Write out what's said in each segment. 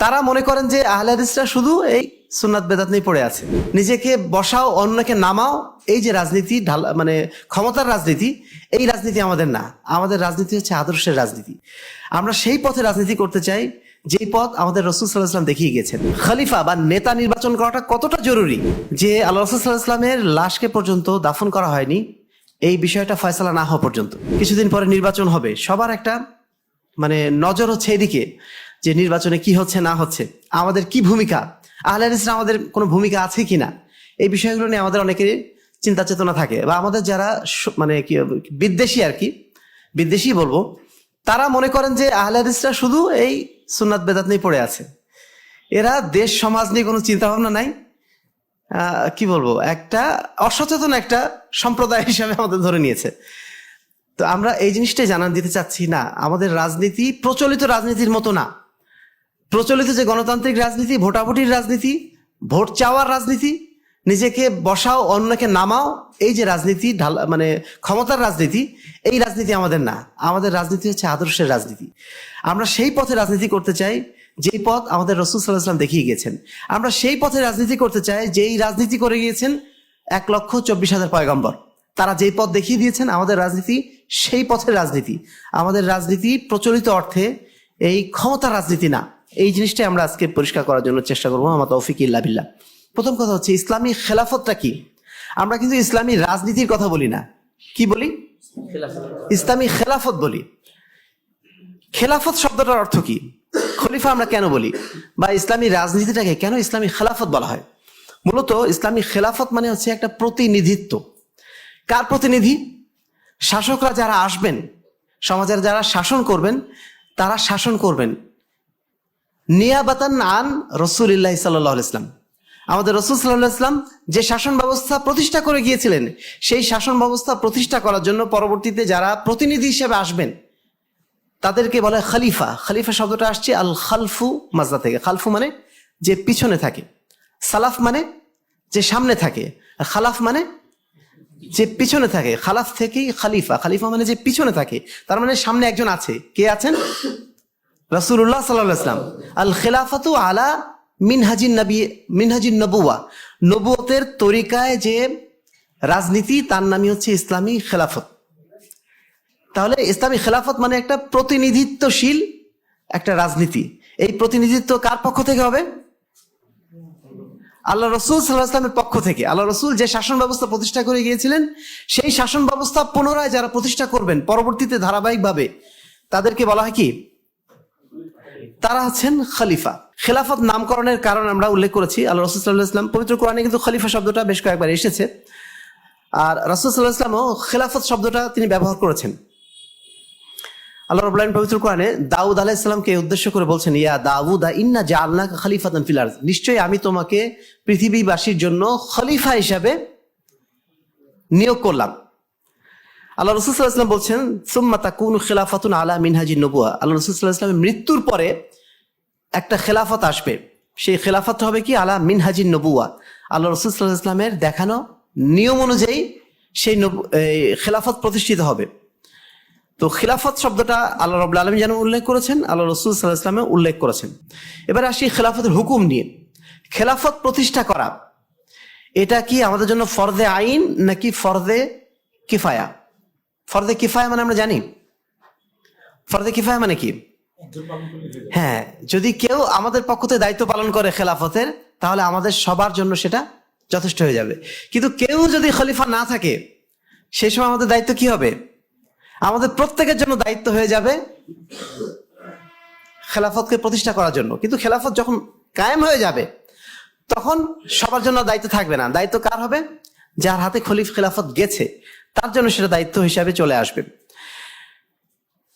তারা মনে করেন যে আহলে শুধু এই সুন্নাত বেদাত নিয়ে পড়ে আছে। নিজেকে বসাও, অন্যকে নামাও, এই যে রাজনীতি, ঢাল মানে ক্ষমতার রাজনীতি, এই রাজনীতি আমাদের না। আমাদের রাজনীতি হচ্ছে আদর্শের রাজনীতি। আমরা সেই পথে রাজনীতি করতে চাই, যেই পথ আমাদের রসুল সাল্লাহাম দেখিয়ে গেছেন খলিফা বা নেতা নির্বাচন করাটা কতটা জরুরি যে আল্লাহ রসুল সাল্লাহামের লাশকে পর্যন্ত দাফন করা হয়নি, এই বিষয়টা ফয়সলা না হওয়া পর্যন্ত। কিছুদিন পরে নির্বাচন হবে। সবার একটা মানে নজর হচ্ছে এদিকে। যে নির্বাচনে কি হচ্ছে, না হচ্ছে, আমাদের কি ভূমিকা? আহলে হাদিসরা আমাদের কোনো ভূমিকা আছে কি না এই বিষয়গুলো নিয়ে আমাদের অনেকেরই চিন্তা চেতনা থাকে বা আমাদের যারা মানে কি, বিদ্বেষী আর কি বিদ্বেষী বলব, তারা মনে করেন যে আহলে শুধু এই সুন্নাত বেদাত নিয়ে পড়ে আছে। এরা দেশ, সমাজ নিয়ে কোনো চিন্তা ভাবনা নাই কি বলব, একটা অসচেতন একটা সম্প্রদায় হিসাবে আমাদের ধরে নিয়েছে। তো আমরা এই জিনিসটাই জানান দিতে চাচ্ছি, না, আমাদের রাজনীতি প্রচলিত রাজনীতির মতো না। প্রচলিত যে গণতান্ত্রিক রাজনীতি, ভোটাভুটির রাজনীতি, ভোট চাওয়ার রাজনীতি, নিজেকে বসাও, অন্যকে নামাও, এই যে রাজনীতি, ঢাল মানে ক্ষমতার রাজনীতি, এই রাজনীতি আমাদের না। আমাদের রাজনীতি হচ্ছে আদর্শের রাজনীতি। আমরা সেই পথে রাজনীতি করতে চাই, যেই পথ আমাদের রসুল সাল্লাহাম দেখিয়ে গিয়েছেন। আমরা সেই পথে রাজনীতি করতে চাই, যেই রাজনীতি করে গিয়েছেন এক লক্ষ চব্বিশ হাজার পয়গম্বর। তারা যেই পথ দেখিয়ে দিয়েছেন, আমাদের রাজনীতি সেই পথের রাজনীতি। আমাদের রাজনীতি প্রচলিত অর্থে এই ক্ষমতার রাজনীতি না। এই জিনিসটাই আমরা আজকে পরিষ্কার করার জন্য চেষ্টা করব, আমার তৌফিক ইল্লা বিল্লাহ। প্রথম কথা হচ্ছে, ইসলামী খেলাফতটা কি? আমরা কিন্তু ইসলামী রাজনীতির কথা বলি না। কি বলি? ইসলামী খেলাফত বলি। খেলাফত শব্দটার অর্থ কি? খলিফা আমরা কেন বলি? বা ইসলামী রাজনীতিটাকে কেন ইসলামী খেলাফত বলা হয়? মূলত ইসলামী খেলাফত মানে হচ্ছে একটা প্রতিনিধিত্ব। কার প্রতিনিধি? শাসকরা যারা আসবেন, সমাজের যারা শাসন করবেন, তারা শাসন করবেন। নিয়াবাতান আন রসুলিল্লাহ সাল্লাহ ইসলাম আমাদের রসুল সাল্লাহ ইসলাম যে শাসন ব্যবস্থা প্রতিষ্ঠা করে গিয়েছিলেন, সেই শাসন ব্যবস্থা প্রতিষ্ঠা করার জন্য পরবর্তীতে যারা প্রতিনিধি হিসেবে আসবেন, তাদেরকে বলে খালিফা। খালিফা শব্দটা আসছে আল খালফু মাজদা থেকে। খালফু মানে যে পিছনে থাকে, সালাফ মানে যে সামনে থাকে, আর খালাফ মানে যে পিছনে থাকে। খালাফ থেকেই খালিফা। খালিফা মানে যে পিছনে থাকে, তার মানে সামনে একজন আছে। কে আছেন? আলাইহি সাল্লাম আল খেলাফাতু আলা মিনহাজিন নবী, মিনহাজিন নবুয়া নবুয়তের তরিকায় যে রাজনীতি, তার নামই হচ্ছে ইসলামী খেলাফত। তাহলে ইসলামী খেলাফত মানে একটা প্রতিনিধিত্বশীল একটা রাজনীতি। এই প্রতিনিধিত্ব কার পক্ষ থেকে হবে? আল্লাহ রসুল সাল্লাহ ইসলামের পক্ষ থেকে। আল্লাহ রসুল যে শাসন ব্যবস্থা প্রতিষ্ঠা করে গিয়েছিলেন, সেই শাসন ব্যবস্থা পুনরায় যারা প্রতিষ্ঠা করবেন, পরবর্তীতে ধারাবাহিকভাবে তাদেরকে বলা হয় কি? তারা হচ্ছেন খলিফা। খেলাফত নামকরণের কারণ আমরা উল্লেখ করেছি। আল্লাহ রসুল সাল্লাহ ইসলাম পবিত্র কোরআনে কিন্তু খলিফা শব্দটা বেশ কয়েকবার এসেছে। আর রসুল সাল্লাহ ইসলামও খেলাফত শব্দটা তিনি ব্যবহার করেছেন। আল্লাহ রবুল্লাহ পবিত্র কোরআনে দাউদ আলাহিসাল্লামকে উদ্দেশ্য করে বলছেন, ইয়া দাউদা, ইন্না জাআলনা খলিফাতান ফিল আরদ। নিশ্চয়ই আমি তোমাকে পৃথিবীবাসীর জন্য খলিফা হিসাবে নিয়োগ করলাম। আল্লাহ রসুল সাল্লাহ ইসলাম বলছেন, সুম্মা তাকুন খেলাফাতুন আলা মিনহাজি নবুয়া। আল্লাহ রসুল সাল্লাহ ইসলামের মৃত্যুর পরে একটা খেলাফত আসবে। সেই খেলাফত হবে কি? আলা মিনহাজিন নবুয়া। আল্লাহ রসুল সাল্লাহ ইসলামের দেখানো নিয়ম অনুযায়ী সেই খেলাফত প্রতিষ্ঠিত হবে। তো খিলাফত শব্দটা আল্লাহ রব আলম যেন উল্লেখ করেছেন, আল্লাহ রসুল সাল্লাহ উল্লেখ করেছেন। এবার আসি খেলাফতের হুকুম নিয়ে। খেলাফত প্রতিষ্ঠা করা, এটা কি আমাদের জন্য ফরদে আইন নাকি ফরদে কিফায়া? ফরদে কিফায়া মানে আমরা জানি। ফরদে কিফায়া মানে কি? হ্যাঁ যদি কেউ আমাদের পক্ষ থেকে দায়িত্ব পালন করে খেলাফতের, তাহলে আমাদের সবার জন্য সেটা যথেষ্ট হয়ে যাবে। কিন্তু কেউ যদি খলিফা না থাকে সেই সময় আমাদের দায়িত্ব কি হবে? আমাদের প্রত্যেকের জন্য দায়িত্ব হয়ে যাবে খেলাফতকে প্রতিষ্ঠা করার জন্য। কিন্তু খেলাফত যখন কায়েম হয়ে যাবে, তখন সবার জন্য দায়িত্ব থাকবে না। দায়িত্ব কার হবে? যার হাতে খলিফ খেলাফত গেছে। তার জন্য সেটা দায়িত্ব হিসাবে চলে আসবে।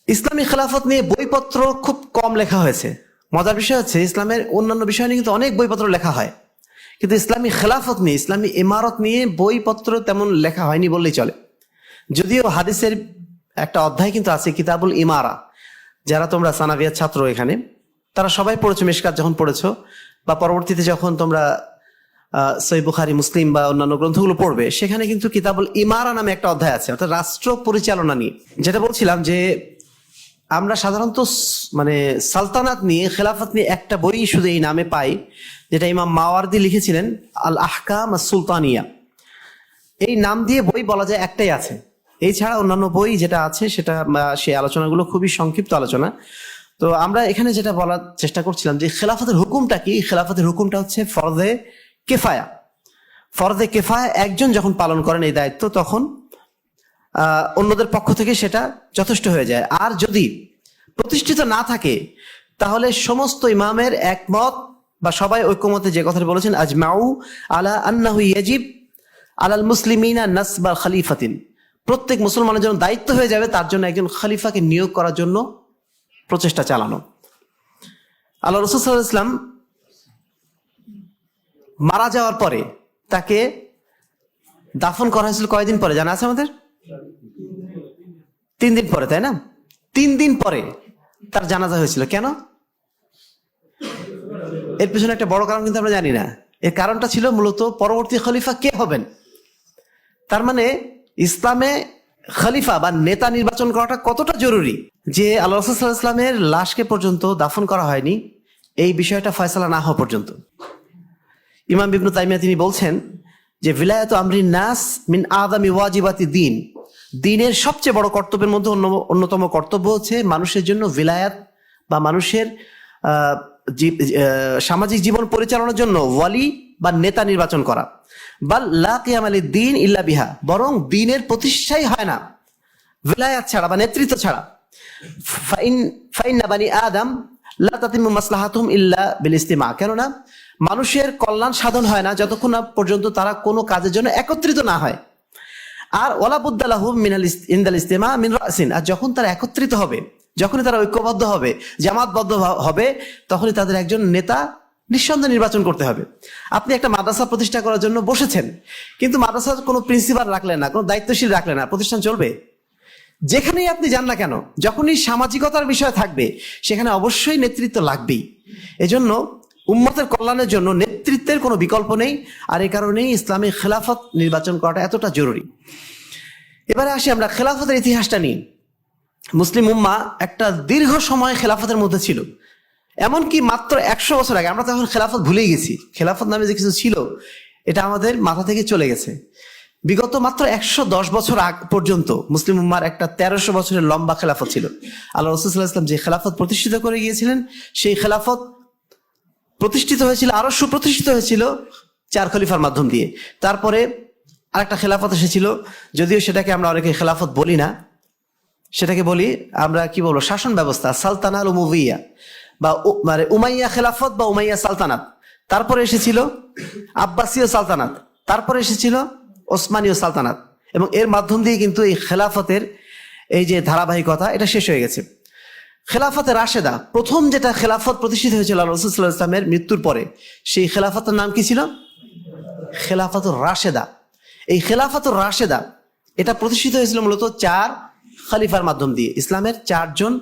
ইসলামী খেলাফত নিয়ে বইপত্র খুব কম লেখা হয়েছে। মজার বিষয় হচ্ছে, ইসলামের অন্যান্য বিষয় নিয়ে কিন্তু অনেক বইপত্র লেখা হয়। কিন্তু ইসলামী খেলাফত নিয়ে, ইসলামী ইমারত নিয়ে বইপত্র তেমন লেখা হয়নি বললেই চলে। যদিও হাদিসের একটা অধ্যায় কিন্তু আছে, কিতাবুল ইমারা। যারা তোমরা সানাভিয়ার ছাত্র এখানে, তারা সবাই পড়েছো, মেশকাত যখন পড়েছো, বা পরবর্তীতে যখন তোমরা সই বুখারি, মুসলিম বা অন্যান্য গ্রন্থগুলো পড়বে, সেখানে কিন্তু কিতাবুল ইমারা নামে একটা অধ্যায় আছে, অর্থাৎ রাষ্ট্র পরিচালনা নিয়ে। যেটা বলছিলাম যে, আমরা সাধারণত মানে সালতানাত নিয়ে, খেলাফত নিয়ে একটা বই শুধু এই নামে পাই, যেটা ইমাম মাওয়ার্দি লিখেছিলেন আল আহকাম সুলতানিয়া এই নাম দিয়ে বই বলা যায় একটাই আছে। এই ছাড়া অন্যান্য বই যেটা আছে, সেটা সেই আলোচনাগুলো খুবই সংক্ষিপ্ত আলোচনা। তো আমরা এখানে যেটা বলার চেষ্টা করছিলাম যে, খেলাফতের হুকুমটা কি? খেলাফতের হুকুমটা হচ্ছে ফরদে কেফায়া। ফরদে কেফায়া একজন যখন পালন করেন এই দায়িত্ব, তখন অন্যদের পক্ষ থেকে সেটা যথেষ্ট হয়ে যায়। আর যদি প্রতিষ্ঠিত না থাকে, তাহলে সমস্ত ইমামের একমত বা সবাই ঐক্যমতে যে কথাটি বলেছেন, আজমাউ আলা আন্নাহু ইয়াজিব আলাল মুসলিমিনা নাসবা খালিফাতিন। প্রত্যেক মুসলমানের জন্য দায়িত্ব হয়ে যাবে তার জন্য একজন খালিফাকে নিয়োগ করার জন্য প্রচেষ্টা চালানো। আল্লাহ রসুল ইসলাম মারা যাওয়ার পরে তাকে দাফন করা হয়েছিল কয়দিন পরে? জানা আছে আমাদের? তিন দিন পরে, তাই না? তিন দিন পরে তার জানাজা হয়েছিল। কেন? এর পিছনে একটা বড় কারণ কিন্তু আমরা জানি না। এর কারণটা ছিল মূলত পরবর্তী খলিফা কে হবেন? তার মানে ইসলামে খলিফা বা নেতা নির্বাচন করাটা কতটা জরুরি যে আল্লাহ রসুল্লাহ ইসলামের লাশকে পর্যন্ত দাফন করা হয়নি? এই বিষয়টা ফয়সালা না হওয়া পর্যন্ত। ইমাম বিবনু তাইমিয়া তিনি বলছেন যে বিলায়াত আমরিন নাস মিন আদামি ওয়াজিবাতি দিন। দিনের সবচেয়ে বড় কর্তব্যের মধ্যে অন্য- অন্যতম কর্তব্য হচ্ছে মানুষের জন্য বিলায়াত বা মানুষের সামাজিক জীবন পরিচালনার জন্য ওয়ালি বা নেতা নির্বাচন করা। বা লা কিয়াম আলী দিন ইল্লা বিহা। বরং দিনের প্রতিষ্ঠাই হয় না। ভিলায়াত ছাড়া বা নেতৃত্ব ছাড়া। ফাইন ফাইন বানি আদম লা তাতিমু মাসলাহাতুহুম ইল্লা বিল ইস্তিমা। কেননা মানুষের কল্যাণ সাধন হয় না, যতক্ষণ না পর্যন্ত তারা কোনো কাজের জন্য একত্রিত না হয়। আর ওলাবুদ্দালাহু মিনাল ইন্দাল ইস্তেমা মিন রাসিন। আর যখন তারা একত্রিত হবে, যখনই তারা ঐক্যবদ্ধ হবে, জামাতবদ্ধ হবে, তখনই তাদের একজন নেতা নিঃসন্দেহে নির্বাচন করতে হবে। আপনি একটা মাদ্রাসা প্রতিষ্ঠা করার জন্য বসেছেন, কিন্তু মাদ্রাসার কোনো প্রিন্সিপাল রাখলেন না, কোনো দায়িত্বশীল রাখলেন না। প্রতিষ্ঠান চলবে? যেখানেই আপনি যান না কেন, যখনই সামাজিকতার বিষয় থাকবে, সেখানে অবশ্যই নেতৃত্ব লাগবেই। এজন্য উম্মতের কল্যাণের জন্য নেতৃত্বের কোনো বিকল্প নেই, আর এই কারণেই ইসলামী খেলাফত নির্বাচন করাটা এতটা জরুরি। এবারে আসি আমরা খেলাফতের ইতিহাসটা নিই মুসলিম উম্মা একটা দীর্ঘ সময় খেলাফতের মধ্যে ছিল। এমনকি মাত্র একশো বছর আগে, আমরা তো এখন খেলাফত ভুলেই গেছি। খেলাফত নামে যে কিছু ছিল, এটা আমাদের মাথা থেকে চলে গেছে। বিগত মাত্র একশো দশ বছর আগ পর্যন্ত মুসলিম উম্মার একটা তেরোশো বছরের লম্বা খেলাফত ছিল। আল্লাহ রসুল্লাহ ইসলাম যে খেলাফত প্রতিষ্ঠিত করে গিয়েছিলেন, সেই খেলাফত প্রতিষ্ঠিত হয়েছিল, আরও সুপ্রতিষ্ঠিত হয়েছিল চার খলিফার মাধ্যম দিয়ে। তারপরে আরেকটা খেলাফত এসেছিল, যদিও সেটাকে আমরা অনেকে খেলাফত বলি না। সেটাকে বলি আমরা কি বলব, শাসন ব্যবস্থা, সালতানাল উমুভিয়া বা মানে উমাইয়া খেলাফত বা উমাইয়া সালতানাত। তারপরে এসেছিল আব্বাসীয় সালতানাত, তারপরে এসেছিল ওসমানীয় সালতানাত। এবং এর মাধ্যম দিয়ে কিন্তু এই খেলাফতের এই যে ধারাবাহিকতা, এটা শেষ হয়ে গেছে। খেলাফতে রাশেদা, প্রথম যেটা খেলাফত প্রতিষ্ঠিত হয়েছিল রসুল্লাহ ইসলামের মৃত্যুর পরে, সেই খেলাফতের নাম কি ছিল? খেলাফাতুর রাশেদা। এই খেলাফাতুর রাশেদা, এটা প্রতিষ্ঠিত হয়েছিল মূলত চার খলিফার মাধ্যম দিয়ে। ইসলামের চারজন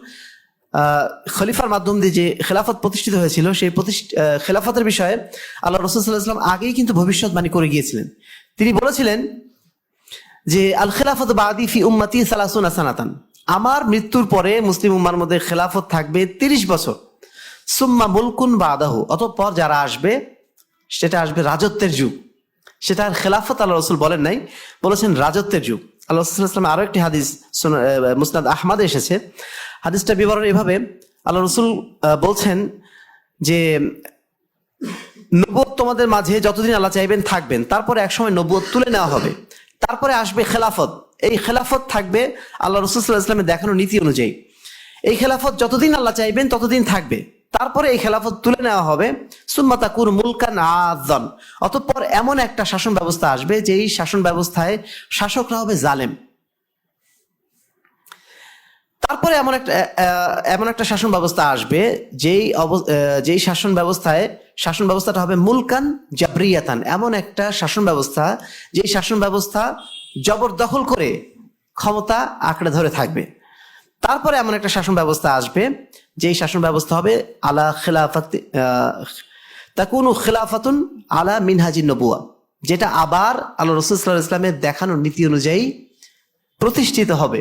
খলিফার মাধ্যম দিয়ে যে খেলাফত প্রতিষ্ঠিত হয়েছিল, সেই প্রতিষ্ঠ- খেলাফতের বিষয়ে আল্লাহ রসুল্লাহ ইসলাম আগেই কিন্তু ভবিষ্যৎবাণী করে গিয়েছিলেন। তিনি বলেছিলেন যে আল খেলাফত বাদি ফি উম্মতি সালাসুন সানাতান। আমার মৃত্যুর পরে মুসলিম উম্মার মধ্যে খেলাফত থাকবে তিরিশ বছর। সুম্মা মুলকুন বা আদাহু অতঃপর যারা আসবে, সেটা আসবে রাজত্বের যুগ। সেটা আর খেলাফত আল্লাহ রসুল বলেন নাই, বলেছেন রাজত্বের যুগ। আল্লাহ রসুল ইসলাম আরও একটি হাদিস মুসনাদ আহমাদে এসেছে। হাদিসটা বিবরণ এভাবে, আল্লাহ রসুল বলছেন যে, নবুয়ত তোমাদের মাঝে যতদিন আল্লাহ চাইবেন থাকবেন, তারপরে একসময় নবুয়ত তুলে নেওয়া হবে। তারপরে আসবে খেলাফত। এই খেলাফত থাকবে আল্লাহ রসুল্লাহ ইসলামের দেখানো নীতি অনুযায়ী। এই খেলাফত যতদিন আল্লাহ চাইবেন, ততদিন থাকবে। তারপরে এই খেলাফত তুলে নেওয়া হবে। সুম্মাতাকুর মুলকান আজন অতঃপর এমন একটা শাসন ব্যবস্থা আসবে, যেই শাসন ব্যবস্থায় শাসকরা হবে জালেম। তারপরে এমন একটা এমন একটা শাসন ব্যবস্থা আসবে, যেই যেই শাসন ব্যবস্থায়, শাসন ব্যবস্থাটা হবে মুলকান জাবরিয়াতান। এমন একটা শাসন ব্যবস্থা, যেই শাসন ব্যবস্থা জবরদখল করে ক্ষমতা আঁকড়ে ধরে থাকবে। তারপরে এমন একটা শাসন ব্যবস্থা আসবে, যেই শাসন ব্যবস্থা হবে আলা খেলাফাত তাকুনু খেলাফাতুন আলা মিনহাজি নবুয়া, যেটা আবার আল্লাহ রসুল ইসলামের দেখানো নীতি অনুযায়ী প্রতিষ্ঠিত হবে।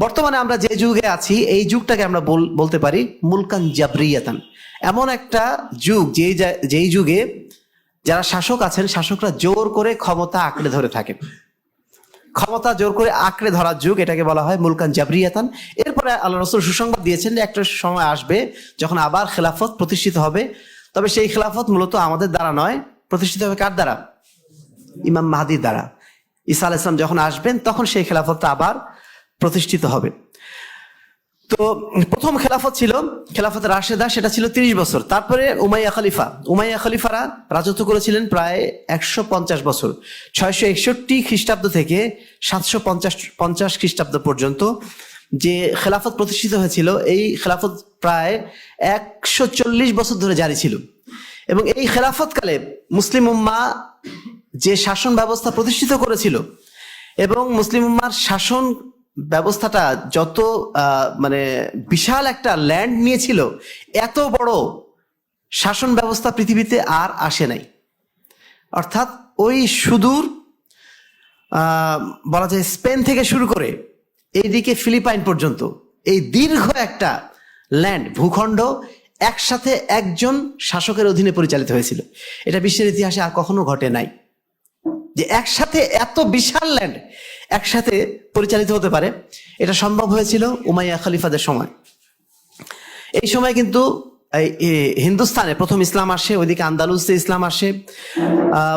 বর্তমানে আমরা যে যুগে আছি, এই যুগটাকে আমরা বল- বলতে পারি মুলকান জাবরিয়াতান। এমন একটা যুগ যেই যেই যুগে যারা শাসক আছেন, শাসকরা জোর করে ক্ষমতা আঁকড়ে ধরে থাকেন ক্ষমতা জোর করে আঁকড়ে ধরার যুগ এটাকে বলা হয় মুলকান জাবরিয়াতান। এরপরে আল্লাহ রসুল সুসংবাদ দিয়েছেন যে একটা সময় আসবে যখন আবার খেলাফত প্রতিষ্ঠিত হবে। তবে সেই খেলাফত মূলত আমাদের দ্বারা নয়। প্রতিষ্ঠিত হবে কার দ্বারা? ইমাম মাহাদির দ্বারা। ঈসা আল ইসলাম যখন আসবেন, তখন সেই খেলাফতটা আবার প্রতিষ্ঠিত হবে। তো প্রথম খেলাফত ছিল, খেলাফত রাশেদা, সেটা ছিল তিরিশ বছর। তারপরে উমাইয়া খলিফা। উমাইয়া খলিফারা রাজত্ব করেছিলেন প্রায় একশো পঞ্চাশ বছর। ছয়শো একষট্টি খ্রিস্টাব্দ থেকে সাতশো পঞ্চাশ পঞ্চাশ খ্রিস্টাব্দ পর্যন্ত যে খেলাফত প্রতিষ্ঠিত হয়েছিল, এই খেলাফত প্রায় একশো চল্লিশ বছর ধরে জারি ছিল। এবং এই খেলাফতকালে মুসলিম উম্মা যে শাসন ব্যবস্থা প্রতিষ্ঠিত করেছিল এবং মুসলিম উম্মার শাসন ব্যবস্থাটা যত মানে বিশাল একটা ল্যান্ড নিয়েছিল, এত বড় শাসন ব্যবস্থা পৃথিবীতে আর আসে নাই। অর্থাৎ ওই সুদূর বলা যায় স্পেন থেকে শুরু করে এইদিকে ফিলিপাইন পর্যন্ত, এই দীর্ঘ একটা ল্যান্ড ভূখণ্ড, একসাথে একজন শাসকের অধীনে পরিচালিত হয়েছিল। এটা বিশ্বের ইতিহাসে আর কখনো ঘটে নাই। যে একসাথে এত বিশাল ল্যান্ড একসাথে পরিচালিত হতে পারে। এটা সম্ভব হয়েছিল উমাইয়া খলিফাদের সময়। এই সময় কিন্তু হিন্দুস্তানে প্রথম ইসলাম আসে, ওইদিকে আন্দালুসে ইসলাম আসে।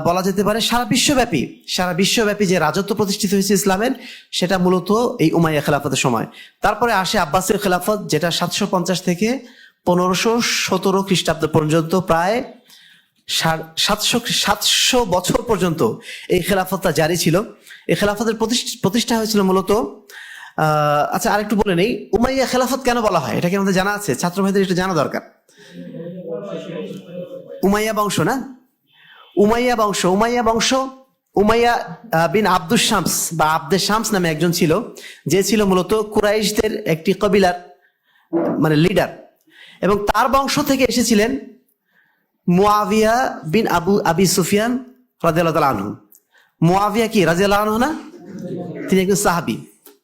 বলা যেতে পারে সারা বিশ্বব্যাপী সারা বিশ্বব্যাপী যে রাজত্ব প্রতিষ্ঠিত হয়েছে ইসলামের, সেটা মূলত এই উমাইয়া খেলাফতের সময়। তারপরে আসে আব্বাসীয় খেলাফত, যেটা সাতশো পঞ্চাশ থেকে পনেরোশো সতেরো খ্রিস্টাব্দ পর্যন্ত প্রায় সাতশো সাতশো বছর পর্যন্ত এই খেলাফতটা জারি ছিল। এই খেলাফতের প্রতিষ্ঠ- হয়েছিল মূলত আচ্ছা আরেকটু বলে নেই। উমাইয়া খেলাফত কেন বলা হয়? এটা কি আমাদের জানা আছে? ছাত্র ভাইদের একটু জানা দরকার। উমাইয়া বংশ না? উমাইয়া বংশ উমাইয়া বংশ, উমাইয়া বিন আব্দুস শামস বা আব্দে শামস নামে একজন ছিল, যে ছিল মূলত কুরাইশদের একটি কবিলার মানে লিডার। এবং তার বংশ থেকে এসেছিলেন মুয়াবিয়া বিন আবু, আবি সুফিয়ান তাআলা আনহু। মুয়াবিয়া কি রাজিয়াল্লাহ আনহু না? তিনি একজন সাহাবি।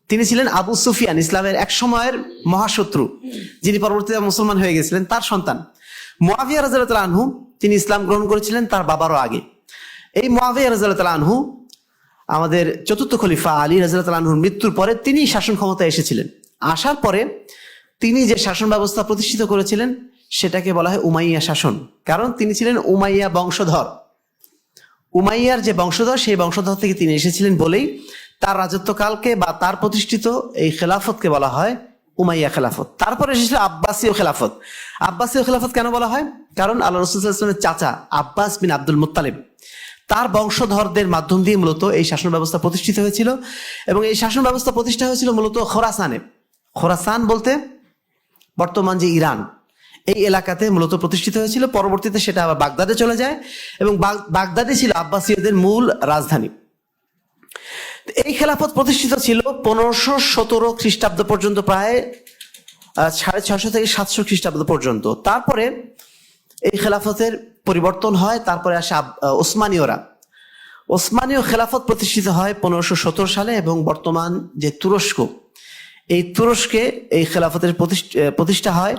তিনি ছিলেন আবু সুফিয়ান, ইসলামের এক সময়ের মহাশত্রু, যিনি পরবর্তীতে মুসলমান হয়ে গেছিলেন, তার সন্তান। মুয়াবিয়া তাআলা আনহু, তিনি ইসলাম গ্রহণ করেছিলেন, তার বাবারও আগে। এই মুয়াবিয়া তাআলা আনহু, আমাদের চতুর্থ খলিফা আলী তাআলা আনহুর মৃত্যুর পরে তিনি শাসন ক্ষমতায় এসেছিলেন। আসার পরে তিনি যে শাসন ব্যবস্থা প্রতিষ্ঠিত করেছিলেন সেটাকে বলা হয় উমাইয়া শাসন। কারণ তিনি ছিলেন উমাইয়া বংশধর। উমাইয়ার যে বংশধর, সেই বংশধর থেকে তিনি এসেছিলেন বলেই তার রাজত্বকালকে বা তার প্রতিষ্ঠিত এই খেলাফতকে বলা হয় উমাইয়া খেলাফত। তারপরে এসেছিল আব্বাসীয় খেলাফত। আব্বাসীয় খেলাফত কেন বলা হয়? কারণ আল্লাহ রসুলের চাচা আব্বাস বিন আব্দুল মুত্তালিব, তার বংশধরদের মাধ্যম দিয়ে মূলত এই শাসন ব্যবস্থা প্রতিষ্ঠিত হয়েছিল এবং এই শাসন ব্যবস্থা প্রতিষ্ঠা হয়েছিল মূলত খোরাসানে। খোরাসান বলতে বর্তমান যে ইরান এই এলাকাতে মূলত প্রতিষ্ঠিত হয়েছিল। পরবর্তীতে সেটা আবার বাগদাদে চলে যায় এবং বাগ- বাগদাদে ছিল আব্বাসীয়দের মূল রাজধানী। এই খেলাফত প্রতিষ্ঠিত ছিল পনেরোশো সতেরো খ্রিস্টাব্দ পর্যন্ত প্রায় সাড়ে ছশো থেকে সাতশো খ্রিস্টাব্দ পর্যন্ত। তারপরে এই খেলাফতের পরিবর্তন হয়, তারপরে আসে ওসমানীয়রা। ওসমানীয় খেলাফত প্রতিষ্ঠিত হয় পনেরোশো সতেরো সালে এবং বর্তমান যে তুরস্ক, এই তুরস্কে এই খেলাফতের প্রতিষ্ঠা হয়।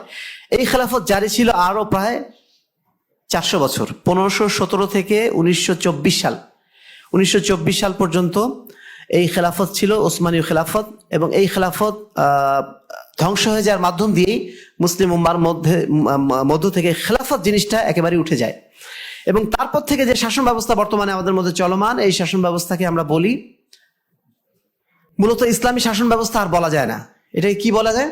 এই খেলাফত জারি ছিল আরও প্রায় চারশো বছর, পনেরোশো সতেরো থেকে উনিশশো চব্বিশ সাল। উনিশশো চব্বিশ সাল পর্যন্ত এই খেলাফত ছিল ওসমানীয় খেলাফত এবং এই খেলাফত ধ্বংস হয়ে যাওয়ার মাধ্যম দিয়েই মুসলিম উম্মার মধ্যে মধ্য থেকে খেলাফত জিনিসটা একেবারে উঠে যায়। এবং তারপর থেকে যে শাসন ব্যবস্থা বর্তমানে আমাদের মধ্যে চলমান, এই শাসন ব্যবস্থাকে আমরা বলি, মূলত ইসলামী শাসন ব্যবস্থা আর বলা যায় না। এটাকে কি বলা যায়?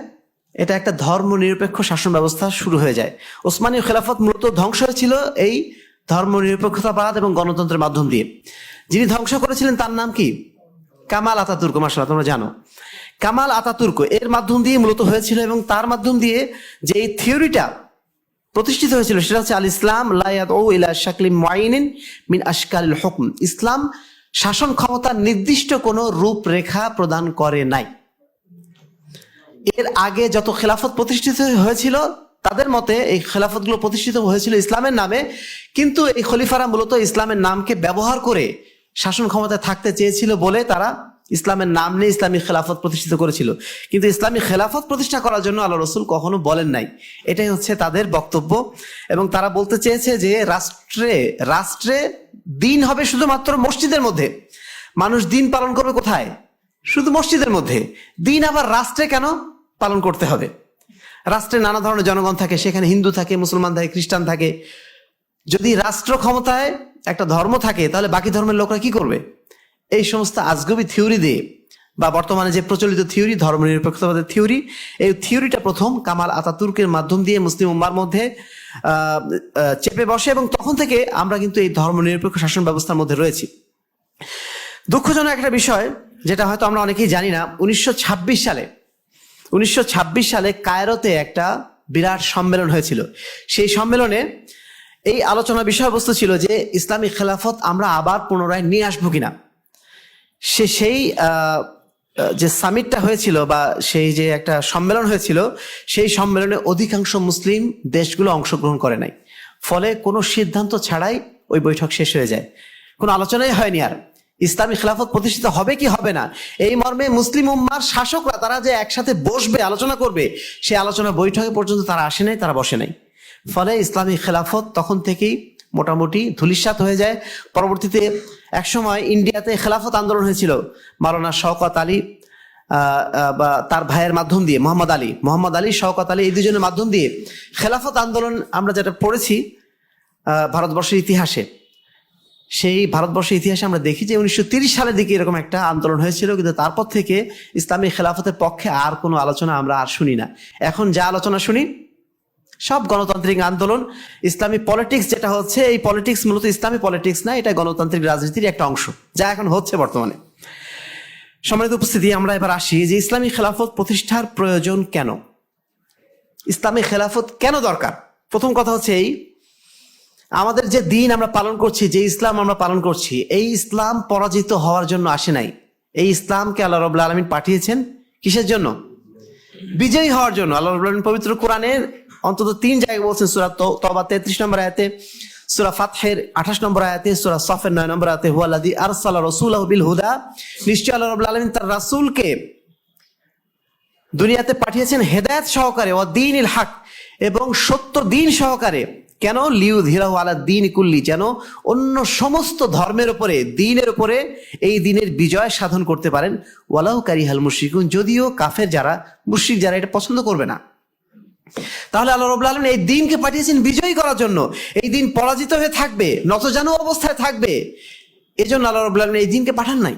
এটা একটা ধর্ম নিরপেক্ষ শাসন ব্যবস্থা শুরু হয়ে যায়। ওসমানীয় খেলাফত মূলত ধ্বংস হয়েছিল এই ধর্ম নিরপেক্ষতাবাদ এবং গণতন্ত্রের মাধ্যম দিয়ে। যিনি ধ্বংস করেছিলেন তার নাম কি? কামাল আতাতুর্ক মাসাল্লাহ তোমরা জানো। কামাল আতাতুর্ক এর মাধ্যম দিয়ে মূলত হয়েছিল এবং তার মাধ্যম দিয়ে যে এই থিওরিটা প্রতিষ্ঠিত হয়েছিল সেটা হচ্ছে আল ইসলাম লায়াদ ও ইলা শাকলি মাইনিন মিন আশকালিল হুকম। ইসলাম শাসন ক্ষমতার নির্দিষ্ট কোনো রূপরেখা প্রদান করে নাই। এর আগে যত খেলাফত প্রতিষ্ঠিত হয়েছিল, তাদের মতে এই খেলাফতগুলো প্রতিষ্ঠিত হয়েছিল ইসলামের নামে। কিন্তু এই খলিফারা মূলত ইসলামের নামকে ব্যবহার করে শাসন ক্ষমতায় থাকতে চেয়েছিল বলে তারা ইসলামের নাম নিয়ে ইসলামী খেলাফত প্রতিষ্ঠিত করেছিল। কিন্তু ইসলামী খেলাফত প্রতিষ্ঠা করার জন্য আল্লাহ রসুল কখনো বলেন নাই। এটাই হচ্ছে তাদের বক্তব্য। এবং তারা বলতে চেয়েছে যে রাষ্ট্রে রাষ্ট্রে দিন হবে শুধুমাত্র মসজিদের মধ্যে। মানুষ দিন পালন করবে কোথায়? শুধু মসজিদের মধ্যে। দিন আবার রাষ্ট্রে কেন? পালন করতে হবে। রাষ্ট্রে নানা ধরনের জনগণ থাকে, সেখানে হিন্দু থাকে, মুসলমান থাকে, খ্রিস্টান থাকে। যদি রাষ্ট্র ক্ষমতায় একটা ধর্ম থাকে, তাহলে বাকি ধর্মের লোকরা কি করবে? এই সমস্ত আজগবি থিওরি দিয়ে বা বর্তমানে যে প্রচলিত থিওরি, ধর্মনিরপেক্ষতাবাদের থিওরি, এই থিওরিটা প্রথম কামাল আতাতুর্কের মাধ্যম দিয়ে মুসলিম উম্মার মধ্যে চেপে বসে এবং তখন থেকে আমরা কিন্তু এই ধর্মনিরপেক্ষ শাসন ব্যবস্থার মধ্যে রয়েছি। দুঃখজনক একটা বিষয়, যেটা হয়তো আমরা অনেকেই জানি না, উনিশশো ছাব্বিশ সালে উনিশশো ছাব্বিশ সালে কায়রোতে একটা বিরাট সম্মেলন হয়েছিল। সেই সম্মেলনে এই আলোচনা বিষয়বস্তু ছিল যে, ইসলামী খেলাফত আমরা আবার পুনরায় নিয়ে আসব কিনা? সে সেই যে সামিটটা হয়েছিল বা সেই যে একটা সম্মেলন হয়েছিল, সেই সম্মেলনে অধিকাংশ মুসলিম দেশগুলো অংশগ্রহণ করে নাই। ফলে কোনো সিদ্ধান্ত ছাড়াই ওই বৈঠক শেষ হয়ে যায়। কোনো আলোচনাই হয়নি আর। ইসলামী খেলাফত প্রতিষ্ঠিত হবে কি হবে না? এই মর্মে মুসলিম উম্মার শাসকরা, তারা যে একসাথে বসবে, আলোচনা করবে সেই আলোচনা বৈঠকে পর্যন্ত তারা আসে নাই, তারা বসে নাই। ফলে ইসলামী খেলাফত তখন থেকেই মোটামুটি ধুলিস্বাত হয়ে যায়। পরবর্তীতে একসময় ইন্ডিয়াতে খেলাফত আন্দোলন হয়েছিল মাওলানা শওকত আলী বা তার ভাইয়ের মাধ্যম দিয়ে, মোহাম্মদ আলী। মোহাম্মদ আলী, শওকত আলী এই দুজনের মাধ্যম দিয়ে খেলাফত আন্দোলন আমরা যেটা পড়েছি ভারতবর্ষের ইতিহাসে। সেই ভারতবর্ষের ইতিহাসে আমরা দেখি যে উনিশশো তিরিশ সালের দিকে এরকম একটা আন্দোলন হয়েছিল, কিন্তু তারপর থেকে ইসলামী খেলাফতের পক্ষে আর কোনো আলোচনা আমরা আর শুনি না। এখন যা আলোচনা শুনি, সব গণতান্ত্রিক আন্দোলন, ইসলামী পলিটিক্স যেটা হচ্ছে, এই পলিটিক্স মূলত ইসলামী পলিটিক্স না, এটা গণতান্ত্রিক রাজনীতির একটা অংশ, যা এখন হচ্ছে বর্তমানে। সম্মানিত উপস্থিতি, আমরা এবার আসি যে ইসলামী খেলাফত প্রতিষ্ঠার প্রয়োজন কেন? ইসলামী খেলাফত কেন দরকার? প্রথম কথা হচ্ছে এই আমাদের যে দিন আমরা পালন করছি, যে ইসলাম আমরা পালন করছি, এই ইসলাম পরাজিত হওয়ার জন্য আসে নাই। এই ইসলামকে আল্লাহ রবুল্লা আলমিন পাঠিয়েছেন কিসের জন্য? বিজয়ী হওয়ার জন্য। আল্লাহ রবুল্লা আলমিন পবিত্র কোরআনের অন্তত তিন জায়গায় বলছেন, সুরা তবা তেত্রিশ নম্বর আয়াতে, সুরা ফাতহের আঠাশ নম্বর আয়াতে, সুরা সফের নয় নম্বর আয়াতে হুয়াল্লাদি আরসাল্লাহ রসুল বিল হুদা নিশ্চয় আল্লাহ রবুল্লা আলমিন তার রাসূলকে দুনিয়াতে পাঠিয়েছেন হেদায়েত সহকারে ও দিন ইল হক, এবং সত্য দিন সহকারে। কেন লিউ ধীরাহ আলা দিন কুল্লি? যেন অন্য সমস্ত ধর্মের উপরে দিনের উপরে এই দিনের বিজয় সাধন করতে পারেন। ওয়ালাউ কারিহাল মুশরিকুন, যদিও কাফের যারা, মুশরিক যারা এটা পছন্দ করবে না। তাহলে আল্লাহ রবুল্লা আলমিন এই দিনকে পাঠিয়েছেন বিজয়ী করার জন্য। এই দিন পরাজিত হয়ে থাকবে নতজানু অবস্থায় থাকবে। এজন্য আল্লাহ রবুল্লা আলমিন এই দিনকে পাঠান নাই।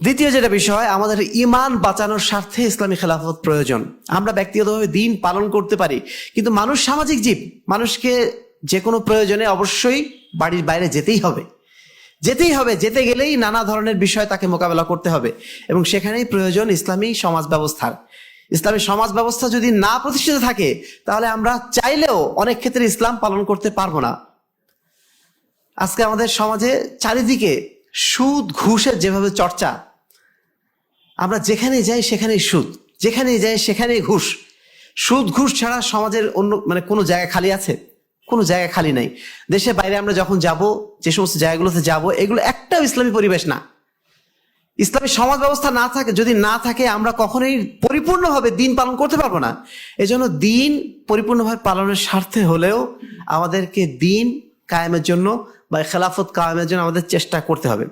দ্বিতীয় যেটা বিষয়, আমাদের ইমান বাঁচানোর স্বার্থে ইসলামী খেলাফত প্রয়োজন। আমরা ব্যক্তিগতভাবে দিন পালন করতে পারি, কিন্তু মানুষ সামাজিক জীব। মানুষকে যে কোনো প্রয়োজনে অবশ্যই বাড়ির বাইরে যেতেই হবে। যেতেই হবে, যেতে গেলেই নানা ধরনের বিষয় তাকে মোকাবেলা করতে হবে এবং সেখানেই প্রয়োজন ইসলামী সমাজ ব্যবস্থার। ইসলামী সমাজ ব্যবস্থা যদি না প্রতিষ্ঠিত থাকে, তাহলে আমরা চাইলেও অনেক ক্ষেত্রে ইসলাম পালন করতে পারব না। আজকে আমাদের সমাজে চারিদিকে সুদ, ঘুষের যেভাবে চর্চা, আমরা যেখানে যাই সেখানেই সুদ, যেখানেই যাই সেখানেই ঘুষ। সুদ, ঘুষ ছাড়া সমাজের অন্য মানে কোনো জায়গা খালি আছে? কোনো জায়গা খালি নাই। দেশে বাইরে আমরা যখন যাব, যে সমস্ত জায়গাগুলোতে যাব, এগুলো একটাও ইসলামী পরিবেশ না। ইসলামী সমাজ ব্যবস্থা না থাকে, যদি না থাকে, আমরা কখনোই পরিপূর্ণভাবে দিন পালন করতে পারব না। এজন্য দিন পরিপূর্ণভাবে পালনের স্বার্থে হলেও আমাদেরকে দিন কায়েমের জন্য বা খেলাফত কায়েমের জন্য আমাদের চেষ্টা করতে হবে।